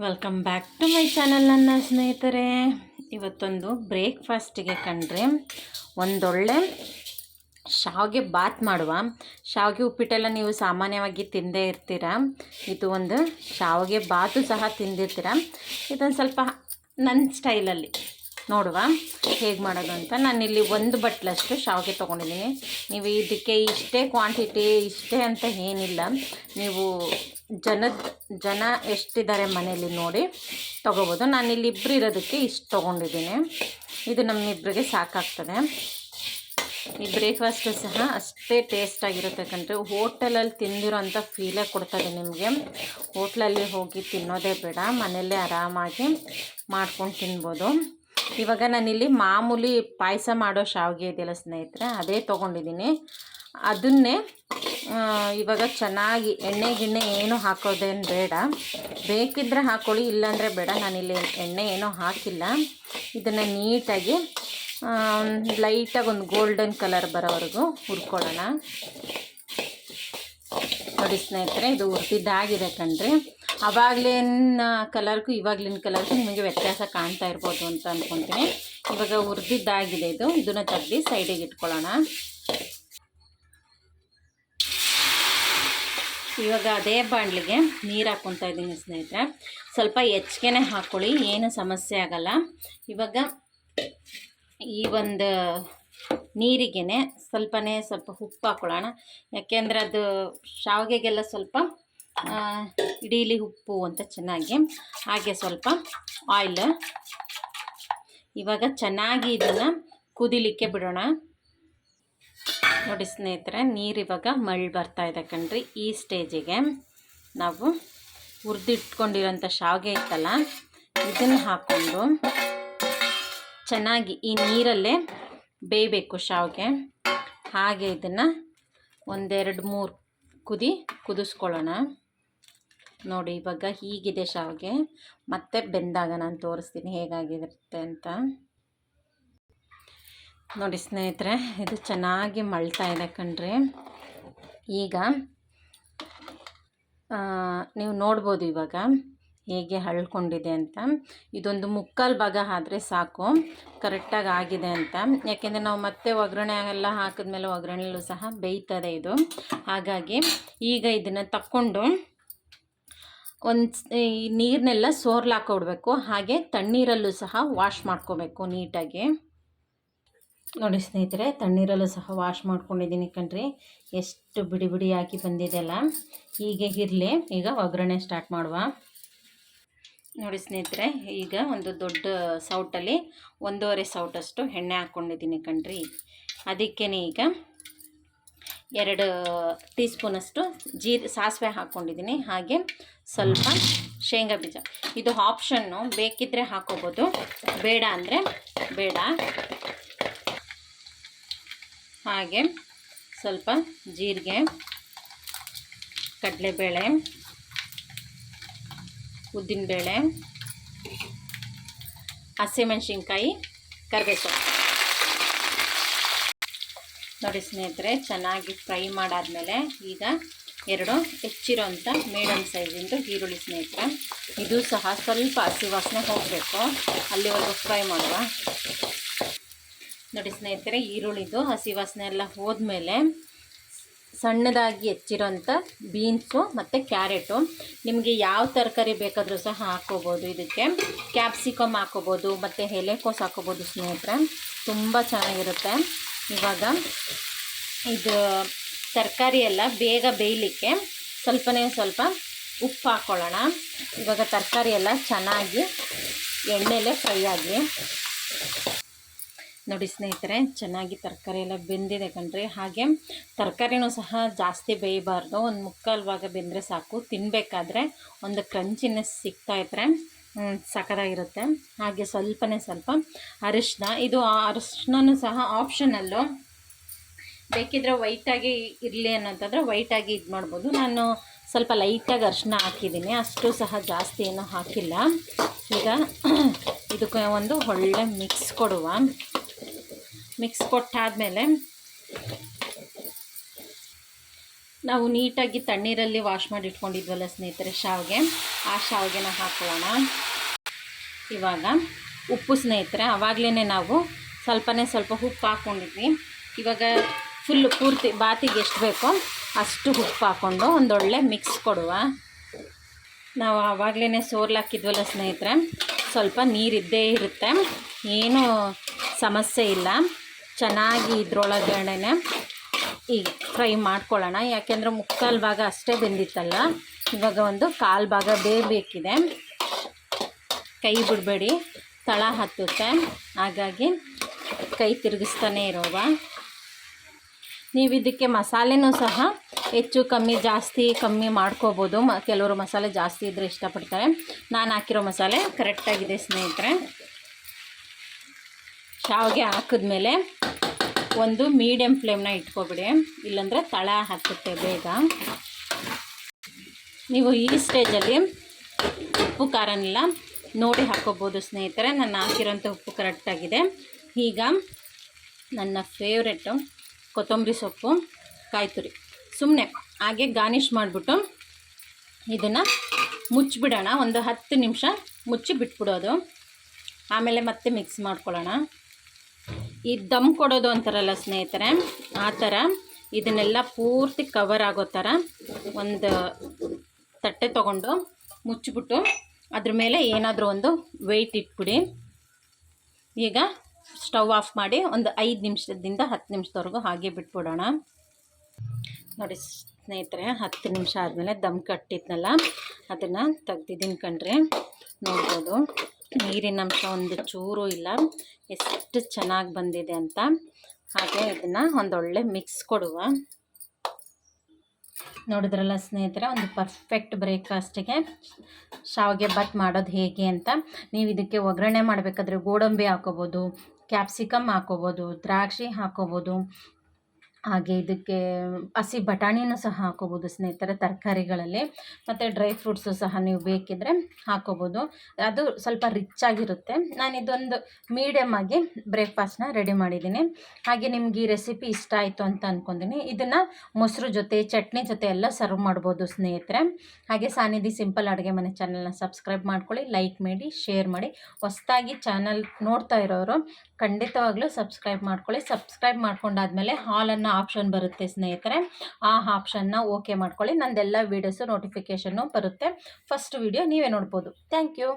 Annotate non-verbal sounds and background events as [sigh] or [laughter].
Welcome back to my channel ನನ್ನ ಸ್ನೇಹಿತರೆ. ಇವತ್ತೊಂದು ಬ್ರೇಕ್ಫಾಸ್ಟಿಗೆ ಕಂಡ್ರೆ ಒಂದೊಳ್ಳೆ ಶಾವಿಗೆ ಬಾತ್ ಮಾಡುವ. ಶಾವಿಗೆ ಉಪ್ಪಿಟ್ಟೆಲ್ಲ ನೀವು ಸಾಮಾನ್ಯವಾಗಿ ತಿಂದೇ ಇರ್ತೀರ? ಇದು ಒಂದು ಶಾವಿಗೆ ಬಾತು ಸಹ ತಿಂದಿರ್ತೀರ? ಇದೊಂದು ಸ್ವಲ್ಪ ನನ್ನ ಸ್ಟೈಲಲ್ಲಿ ನೋಡುವ ಹೇಗೆ ಮಾಡೋದು ಅಂತ. ನಾನಿಲ್ಲಿ ಒಂದು ಬಟ್ಲಷ್ಟು ಶಾವಿಗೆ ತೊಗೊಂಡಿದ್ದೀನಿ. ನೀವು ಇದಕ್ಕೆ ಇಷ್ಟೇ ಕ್ವಾಂಟಿಟಿ ಇಷ್ಟೇ ಅಂತ ಏನಿಲ್ಲ. ನೀವು ಜನದ, ಜನ ಎಷ್ಟಿದ್ದಾರೆ ಮನೆಯಲ್ಲಿ ನೋಡಿ ತೊಗೋಬೋದು. ನಾನಿಲ್ಲಿ ಇಬ್ಬರು ಇರೋದಕ್ಕೆ ಇಷ್ಟು ತೊಗೊಂಡಿದ್ದೀನಿ. ಇದು ನಮ್ಮಿಬ್ಬರಿಗೆ ಸಾಕಾಗ್ತದೆ. ಈ ಬ್ರೇಕ್ಫಾಸ್ಟು ಸಹ ಅಷ್ಟೇ ಟೇಸ್ಟಾಗಿರುತ್ತೆ ಹೋಟೆಲಲ್ಲಿ ತಿಂದಿರೋಂಥ ಫೀಲೇ ಕೊಡ್ತದೆ ನಿಮಗೆ. ಹೋಟ್ಲಲ್ಲಿ ಹೋಗಿ ತಿನ್ನೋದೇ ಬೇಡ. ಮನೆಯಲ್ಲೇ ಆರಾಮಾಗಿ ಮಾಡ್ಕೊಂಡು ತಿನ್ಬೋದು. ಇವಾಗ ನಾನಿಲ್ಲಿ ಮಾಮೂಲಿ ಪಾಯಸ ಮಾಡೋ ಶಾವಿಗೆ ಇದೆಯಲ್ಲ ಸ್ನೇಹಿತರೆ, ಅದೇ ತೊಗೊಂಡಿದ್ದೀನಿ. ಅದನ್ನೇ ಇವಾಗ ಚೆನ್ನಾಗಿ ಎಣ್ಣೆ ಗಿಣ್ಣೆ ಏನು ಹಾಕೋದೇನು ಬೇಡ. ಬೇಕಿದ್ದರೆ ಹಾಕ್ಕೊಳ್ಳಿ ಇಲ್ಲಾಂದರೆ ಬೇಡ. ನಾನಿಲ್ಲಿ ಎಣ್ಣೆ ಏನೂ ಹಾಕಿಲ್ಲ. ಇದನ್ನು ನೀಟಾಗಿ ಲೈಟಾಗಿ ಒಂದು ಗೋಲ್ಡನ್ ಕಲರ್ ಬರೋವರೆಗೂ ಹುರ್ಕೊಳ್ಳೋಣ. ನೋಡಿ ಸ್ನೇಹಿತರೆ, ಇದು ಉರ್ದಿದ್ದಾಗಿದೆ ಕಣ್ರಿ. ಅವಾಗ್ಲಿನ ಕಲರ್ಗೂ ಇವಾಗ್ಲಿನ ಕಲರ್ಗೂ ನಿಮಗೆ ವ್ಯತ್ಯಾಸ ಕಾಣ್ತಾ ಇರ್ಬೋದು ಅಂತ ಅಂದ್ಕೊತೀನಿ ಇವಾಗ ಉರ್ದಿದ್ದಾಗಿದೆ ಇದು. ಇದನ್ನು ತೆಗ್ದು ಸೈಡಿಗೆ ಇಟ್ಕೊಳ್ಳೋಣ. ಇವಾಗ ಅದೇ ಬಾಣಲಿಗೆ ನೀರು ಹಾಕೊತಾ ಇದ್ದೀನಿ ಸ್ನೇಹಿತರೆ. ಸ್ವಲ್ಪ ಹೆಚ್ಚಿಗೆನೆ ಹಾಕ್ಕೊಳ್ಳಿ ಏನು ಸಮಸ್ಯೆ ಆಗಲ್ಲ. ಇವಾಗ ಈ ಒಂದು ನೀರಿಗೆನೆ ಸ್ವಲ್ಪನೇ ಸ್ವಲ್ಪ ಉಪ್ಪು ಹಾಕೊಳ್ಳೋಣ. ಯಾಕೆಂದರೆ ಅದು ಶಾವಿಗೆಗೆಲ್ಲ ಸ್ವಲ್ಪ ಇಡೀಲಿ ಉಪ್ಪು ಅಂತ ಚೆನ್ನಾಗಿ. ಹಾಗೆ ಸ್ವಲ್ಪ ಆಯಿಲ್ ಇವಾಗ ಚೆನ್ನಾಗಿ ಇದನ್ನು ಕುದಿಲಿಕ್ಕೆ ಬಿಡೋಣ. ನೋಡಿ ಸ್ನೇಹಿತರೆ, ನೀರು ಇವಾಗ ಮಳ್ಳಿ ಬರ್ತಾ ಇದೆ ಕಣ್ರಿ ಈ ಸ್ಟೇಜಿಗೆ. ನಾವು ಹುರಿದಿಟ್ಕೊಂಡಿರೋಂಥ ಶಾವಿಗೆ ಇತ್ತಲ್ಲ, ಇದನ್ನು ಹಾಕ್ಕೊಂಡು ಚೆನ್ನಾಗಿ ಈ ನೀರಲ್ಲೇ ಬೇಯಬೇಕು ಶಾವಿಗೆ. ಹಾಗೆ ಇದನ್ನು ಒಂದೆರಡು ಮೂರು ಕುದಿ ಕುದಿಸ್ಕೊಳ್ಳೋಣ. ನೋಡಿ, ಇವಾಗ ಹೀಗಿದೆ ಶಾವಿಗೆ. ಮತ್ತೆ ಬೆಂದಾಗ ನಾನು ತೋರಿಸ್ತೀನಿ ಹೇಗಾಗಿರುತ್ತೆ ಅಂತ. ನೋಡಿ ಸ್ನೇಹಿತರೆ, ಇದು ಚೆನ್ನಾಗಿ ಮಳ್ತಾ ಇದೆ ಕಣ್ರಿ. ಈಗ ನೀವು ನೋಡ್ಬೋದು ಇವಾಗ. ಹೇಗೆ ಹಳ್ಕೊಂಡಿದೆ ಅಂತ. ಇದೊಂದು ಮುಕ್ಕಾಲು ಭಾಗ ಆದರೆ ಸಾಕು. ಕರೆಕ್ಟಾಗಿ ಆಗಿದೆ ಅಂತ. ಯಾಕೆಂದರೆ ನಾವು ಮತ್ತೆ ಒಗ್ಗರಣೆ ಎಲ್ಲ ಹಾಕಿದ್ಮೇಲೆ ಒಗ್ಗರಣೆಯಲ್ಲೂ ಸಹ ಬೇಯ್ತದೆ ಇದು. ಹಾಗಾಗಿ ಈಗ ಇದನ್ನು ತಕ್ಕೊಂಡು ಒಂದು ಈ ನೀರನ್ನೆಲ್ಲ ಸೋರ್ಲಾಕೊಡ್ಬೇಕು. ಹಾಗೆ ತಣ್ಣೀರಲ್ಲೂ ಸಹ ವಾಶ್ ಮಾಡ್ಕೋಬೇಕು ನೀಟಾಗಿ. ನೋಡಿ ಸ್ನೇಹಿತರೆ, ತಣ್ಣೀರಲ್ಲೂ ಸಹ ವಾಶ್ ಮಾಡ್ಕೊಂಡಿದ್ದೀನಿ ಕಣ್ರಿ. ಎಷ್ಟು ಬಿಡಿ ಬಿಡಿಯಾಗಿ ಬಂದಿದೆಯಲ್ಲ ಹೀಗೆ ಇರಲಿ. ಈಗ ಒಗ್ಗರಣೆ ಸ್ಟಾರ್ಟ್ ಮಾಡುವ. ನೋಡಿ ಸ್ನೇಹಿತರೆ, ಈಗ ಒಂದು ದೊಡ್ಡ ಸೌಟಲ್ಲಿ ಒಂದೂವರೆ ಸೌಟಷ್ಟು ಎಣ್ಣೆ ಹಾಕ್ಕೊಂಡಿದ್ದೀನಿ ಕಣ್ರಿ. ಅದಕ್ಕೇ ಈಗ ಎರಡು ಟೀ ಸ್ಪೂನಷ್ಟು ಜೀರ್, ಸಾಸಿವೆ ಹಾಕ್ಕೊಂಡಿದ್ದೀನಿ. ಹಾಗೆ ಸ್ವಲ್ಪ ಶೇಂಗಾ ಬೀಜ. ಇದು ಆಪ್ಷನ್ನು ಬೇಕಿದ್ದರೆ ಹಾಕೋಬೋದು, ಬೇಡ ಅಂದರೆ ಬೇಡ. ಹಾಗೆ ಸ್ವಲ್ಪ ಜೀರಿಗೆ, ಕಡಲೆಬೇಳೆ ಉದ್ದಿನಬೇಳೆ ಹಸಿಮೆಣಸಿನ್ಕಾಯಿ ಕರಿಬೇಸೊಪ್ಪು ನೋಡಿ ಸ್ನೇಹಿತರೆ, ಚೆನ್ನಾಗಿ ಫ್ರೈ ಮಾಡಾದಮೇಲೆ ಈಗ ಎರಡು ಹೆಚ್ಚಿರೋಂಥ ಮೀಡಿಯಮ್ ಸೈಜಿಂದು ಈರುಳ್ಳಿ ಸ್ನೇಹಿತರೆ. ಇದು ಸಹ ಸ್ವಲ್ಪ ಹಸಿ ವಾಸನೆ ಹೋಗಬೇಕು. ಅಲ್ಲಿವರೆಗೂ ಫ್ರೈ ಮಾಡುವ. ನೋಡಿ ಸ್ನೇಹಿತರೆ, ಈರುಳ್ಳಿದು ಹಸಿ ವಾಸನೆ ಎಲ್ಲ ಹೋದ್ಮೇಲೆ ಸಣ್ಣದಾಗಿ ಹೆಚ್ಚಿರೋಂಥ ಬೀನ್ಸು ಮತ್ತು ಕ್ಯಾರೆಟು. ನಿಮಗೆ ಯಾವ ತರಕಾರಿ ಬೇಕಾದರೂ ಸಹ ಹಾಕೋಬೋದು ಇದಕ್ಕೆ ಕ್ಯಾಪ್ಸಿಕಮ್ ಹಾಕೋಬೋದು ಮತ್ತು ಎಲೆಕೋಸು ಹಾಕೋಬೋದು ಸ್ನೇಹಿತರೆ. ತುಂಬ ಚೆನ್ನಾಗಿರುತ್ತೆ. ಇವಾಗ ಇದು ತರಕಾರಿ ಎಲ್ಲ ಬೇಗ ಬೇಯಲಿಕ್ಕೆ ಸ್ವಲ್ಪನೇ ಸ್ವಲ್ಪ ಉಪ್ಪು ಹಾಕ್ಕೊಳ್ಳೋಣ ಇವಾಗ ತರಕಾರಿ ಎಲ್ಲ ಚೆನ್ನಾಗಿ ಎಣ್ಣೆಲೆ ಫ್ರೈ ಆಗಿ ನೋಡಿ ಸ್ನೇಹಿತರೆ, ಚೆನ್ನಾಗಿ ತರಕಾರಿ ಎಲ್ಲ ಬೆಂದಿದೆ ಕಣ್ರಿ. ಹಾಗೆ ತರಕಾರಿನೂ ಸಹ ಜಾಸ್ತಿ ಬೇಯಬಾರ್ದು. ಒಂದು ಮುಕ್ಕಾಲು ಭಾಗ ಬೆಂದರೆ ಸಾಕು. ತಿನ್ನಬೇಕಾದ್ರೆ ಒಂದು ಕ್ರಂಚಿನೆಸ್ ಸಿಗ್ತಾ ಇದ್ರೆ ಸಕದಾಗಿರುತ್ತೆ ಹಾಗೆ ಸ್ವಲ್ಪನೇ ಸ್ವಲ್ಪ ಅರಿಶಿನ ಇದು ಅರಿಶಿನೂ ಸಹ ಆಪ್ಷನಲ್ಲು. ಬೇಕಿದ್ರೆ ವೈಟಾಗಿ ಇರಲಿ ಅನ್ನೋಂತಂದರೆ ವೈಟಾಗಿ ಇದು ಮಾಡ್ಬೋದು. ನಾನು ಸ್ವಲ್ಪ ಲೈಟಾಗಿ ಅರಿಶಿನ ಹಾಕಿದ್ದೀನಿ. ಅಷ್ಟು ಸಹ ಜಾಸ್ತಿ ಏನೂ ಹಾಕಿಲ್ಲ. ಈಗ [clears throat] ಇದಕ್ಕೆ ಒಂದು ಒಳ್ಳೆ ಮಿಕ್ಸ್ ಕೊಡುವ. ಮಿಕ್ಸ್ ಕೊಟ್ಟಾದಮೇಲೆ ನಾವು ನೀಟಾಗಿ ತಣ್ಣೀರಲ್ಲಿ ವಾಶ್ ಮಾಡಿ ಇಟ್ಕೊಂಡಿದ್ವಲ್ಲ ಸ್ನೇಹಿತರೆ, ಶಾವಿಗೆ. ಆ ಶಾವಿಗೆನ ಹಾಕೋಣ. ಇವಾಗ ಉಪ್ಪು ಸ್ನೇಹಿತರೆ ಆವಾಗಲೇ ನಾವು ಸ್ವಲ್ಪನೇ ಸ್ವಲ್ಪ ಉಪ್ಪು ಹಾಕ್ಕೊಂಡಿದ್ವಿ ಇವಾಗ ಫುಲ್ಲು ಪೂರ್ತಿ ಬಾತಿಗೆ ಎಷ್ಟು ಬೇಕೋ ಅಷ್ಟು ಉಪ್ಪು ಹಾಕ್ಕೊಂಡು ಒಂದೊಳ್ಳೆ ಮಿಕ್ಸ್ ಕೊಡುವ. ನಾವು ಆವಾಗಲೇ ಸೋರ್ಲಾಕಿದ್ವಲ್ಲ ಸ್ನೇಹಿತರೆ, ಸ್ವಲ್ಪ ನೀರಿದ್ದೇ ಇರುತ್ತೆ. ಏನೂ ಸಮಸ್ಯೆ ಇಲ್ಲ. ಚೆನ್ನಾಗಿ ಇದ್ರೊಳಗಡೆ ಈಗ ಫ್ರೈ ಮಾಡ್ಕೊಳ್ಳೋಣ. ಯಾಕೆಂದರೆ ಮುಕ್ಕಾಲು ಭಾಗ ಅಷ್ಟೇ ಬೆಂದಿತ್ತಲ್ಲ, ಇವಾಗ ಒಂದು ಕಾಲು ಭಾಗ ಬೇಯಬೇಕಿದೆ. ಕೈ ಬಿಡಬೇಡಿ, ತಳ ಹತ್ತುತ್ತೆ. ಹಾಗಾಗಿ ಕೈ ತಿರುಗಿಸ್ತಾನೆ ಇರೋವ. ನೀವು ಇದಕ್ಕೆ ಮಸಾಲೆನೂ ಸಹ ಹೆಚ್ಚು ಕಮ್ಮಿ, ಜಾಸ್ತಿ ಕಮ್ಮಿ ಮಾಡ್ಕೋಬೋದು. ಮ, ಕೆಲವರು ಮಸಾಲೆ ಜಾಸ್ತಿ ಇದ್ದರೆ ಇಷ್ಟಪಡ್ತಾರೆ. ನಾನು ಹಾಕಿರೋ ಮಸಾಲೆ ಕರೆಕ್ಟಾಗಿದೆ ಸ್ನೇಹಿತರೆ. ಶಾವಿಗೆ ಹಾಕಿದ್ಮೇಲೆ ಒಂದು ಮೀಡಿಯಮ್ ಫ್ಲೇಮ್ನ ಇಟ್ಕೊಬಿಡಿ. ಇಲ್ಲಾಂದರೆ ತಳ ಹಾಕುತ್ತೆ ಬೇಗ. ನೀವು ಈ ಸ್ಟೇಜಲ್ಲಿ ಉಪ್ಪು ಖಾರನೆಲ್ಲ ನೋಡಿ ಹಾಕೋಬೋದು ಸ್ನೇಹಿತರೆ. ನಾನು ಹಾಕಿರೋಂಥ ಉಪ್ಪು ಕರೆಕ್ಟಾಗಿದೆ ಈಗ ನನ್ನ ಫೇವ್ರೆಟ್ಟು ಕೊತ್ತಂಬರಿ ಸೊಪ್ಪು, ಕಾಯ್ತುರಿ. ಸುಮ್ಮನೆ ಹಾಗೆ ಗಾರ್ನಿಷ್ ಮಾಡಿಬಿಟ್ಟು ಇದನ್ನು ಮುಚ್ಚಿಬಿಡೋಣ. ಒಂದು ಹತ್ತು ನಿಮಿಷ ಮುಚ್ಚಿ ಬಿಟ್ಬಿಡೋದು ಆಮೇಲೆ ಮತ್ತೆ ಮಿಕ್ಸ್ ಮಾಡ್ಕೊಳ್ಳೋಣ. ಈ ದಮ್ ಕೊಡೋದು ಅಂತಾರಲ್ಲ ಸ್ನೇಹಿತರೆ, ಆ ಥರ ಇದನ್ನೆಲ್ಲ ಪೂರ್ತಿ ಕವರ್ ಆಗೋ ಥರ ಒಂದು ತಟ್ಟೆ ತಗೊಂಡು ಮುಚ್ಚಿಬಿಟ್ಟು ಅದ್ರ ಮೇಲೆ ಏನಾದರೂ ಒಂದು ವೆಯ್ಟ್ ಇಟ್ಬಿಡಿ. ಈಗ ಸ್ಟವ್ ಆಫ್ ಮಾಡಿ ಒಂದು ಐದು ನಿಮಿಷದಿಂದ ಹತ್ತು ನಿಮಿಷದವರೆಗೂ ಹಾಗೆ ಬಿಟ್ಬಿಡೋಣ. ನೋಡಿ ಸ್ನೇಹಿತರೆ, ಹತ್ತು ನಿಮಿಷ ಆದಮೇಲೆ ದಮ್ ಕಟ್ಟಿದ್ನಲ್ಲ, ಅದನ್ನು ತೆಗ್ದಿದ್ದೀನಿ ಕಣ್ರಿ, ನೋಡ್ಬೋದು. ನೀರಿನ ಅಂಶ ಒಂದು ಚೂರು ಇಲ್ಲ. ಎಷ್ಟು ಚೆನ್ನಾಗಿ ಬಂದಿದೆ ಅಂತ. ಹಾಗೆ ಇದನ್ನು ಒಂದೊಳ್ಳೆ ಮಿಕ್ಸ್ ಕೊಡುವ. ನೋಡಿದ್ರಲ್ಲ ಸ್ನೇಹಿತರೆ, ಒಂದು ಪರ್ಫೆಕ್ಟ್ ಬ್ರೇಕ್ಫಾಸ್ಟಿಗೆ ಶಾವಿಗೆ ಬಾತ್ ಮಾಡೋದು ಹೇಗೆ ಅಂತ. ನೀವು ಇದಕ್ಕೆ ಒಗ್ಗರಣೆ ಮಾಡಬೇಕಾದ್ರೆ ಗೋಡಂಬಿ ಹಾಕೋಬೋದು ಕ್ಯಾಪ್ಸಿಕಮ್ ಹಾಕೋಬೋದು, ದ್ರಾಕ್ಷಿ ಹಾಕೋಬೋದು ಹಾಗೆ ಇದಕ್ಕೆ ಹಸಿ ಬಟಾಣಿನೂ ಸಹ ಹಾಕೋಬೋದು ಸ್ನೇಹಿತರೆ ತರಕಾರಿಗಳಲ್ಲಿ. ಮತ್ತು ಡ್ರೈ ಫ್ರೂಟ್ಸು ಸಹ ನೀವು ಬೇಕಿದ್ದರೆ ಹಾಕೋಬೋದು. ಅದು ಸ್ವಲ್ಪ ರಿಚ್ ಆಗಿರುತ್ತೆ. ನಾನು ಇದೊಂದು ಮೀಡಿಯಮ್ ಆಗಿ ಬ್ರೇಕ್ಫಾಸ್ಟ್ನ ರೆಡಿ ಮಾಡಿದ್ದೀನಿ. ಹಾಗೆ ನಿಮ್ಗೆ ಈ ರೆಸಿಪಿ ಇಷ್ಟ ಆಯಿತು ಅಂತ ಅಂದ್ಕೊಂಡಿನಿ ಇದನ್ನು ಮೊಸರು ಜೊತೆ, ಚಟ್ನಿ ಜೊತೆ ಎಲ್ಲ ಸರ್ವ್ ಮಾಡ್ಬೋದು ಸ್ನೇಹಿತರೆ. ಹಾಗೆ ಸಾನಿಧಿ ಸಿಂಪಲ್ ಅಡುಗೆ ಮನೆ ಚಾನಲ್ನ ಸಬ್ಸ್ಕ್ರೈಬ್ ಮಾಡ್ಕೊಳ್ಳಿ ಲೈಕ್ ಮಾಡಿ ಶೇರ್ ಮಾಡಿ. ಹೊಸ್ದಾಗಿ ಚಾನಲ್ ನೋಡ್ತಾ ಇರೋರು ಖಂಡಿತವಾಗ್ಲೂ ಸಬ್ಸ್ಕ್ರೈಬ್ ಮಾಡ್ಕೊಳ್ಳಿ. ಸಬ್ಸ್ಕ್ರೈಬ್ ಮಾಡ್ಕೊಂಡಾದ್ಮೇಲೆ ಹಾಲನ್ನು ಆಪ್ಷನ್ ಬರುತ್ತೆ ಸ್ನೇಹಿತರೆ, ಆ ಆಪ್ಷನ್ನ ಓಕೆ ಮಾಡ್ಕೊಳ್ಳಿ. ನಂದೆಲ್ಲ ವೀಡಿಯೋಸು ನೋಟಿಫಿಕೇಷನ್ನು ಬರುತ್ತೆ. ಫಸ್ಟ್ ವೀಡಿಯೋ ನೀವೇ ನೋಡ್ಬೋದು. Thank you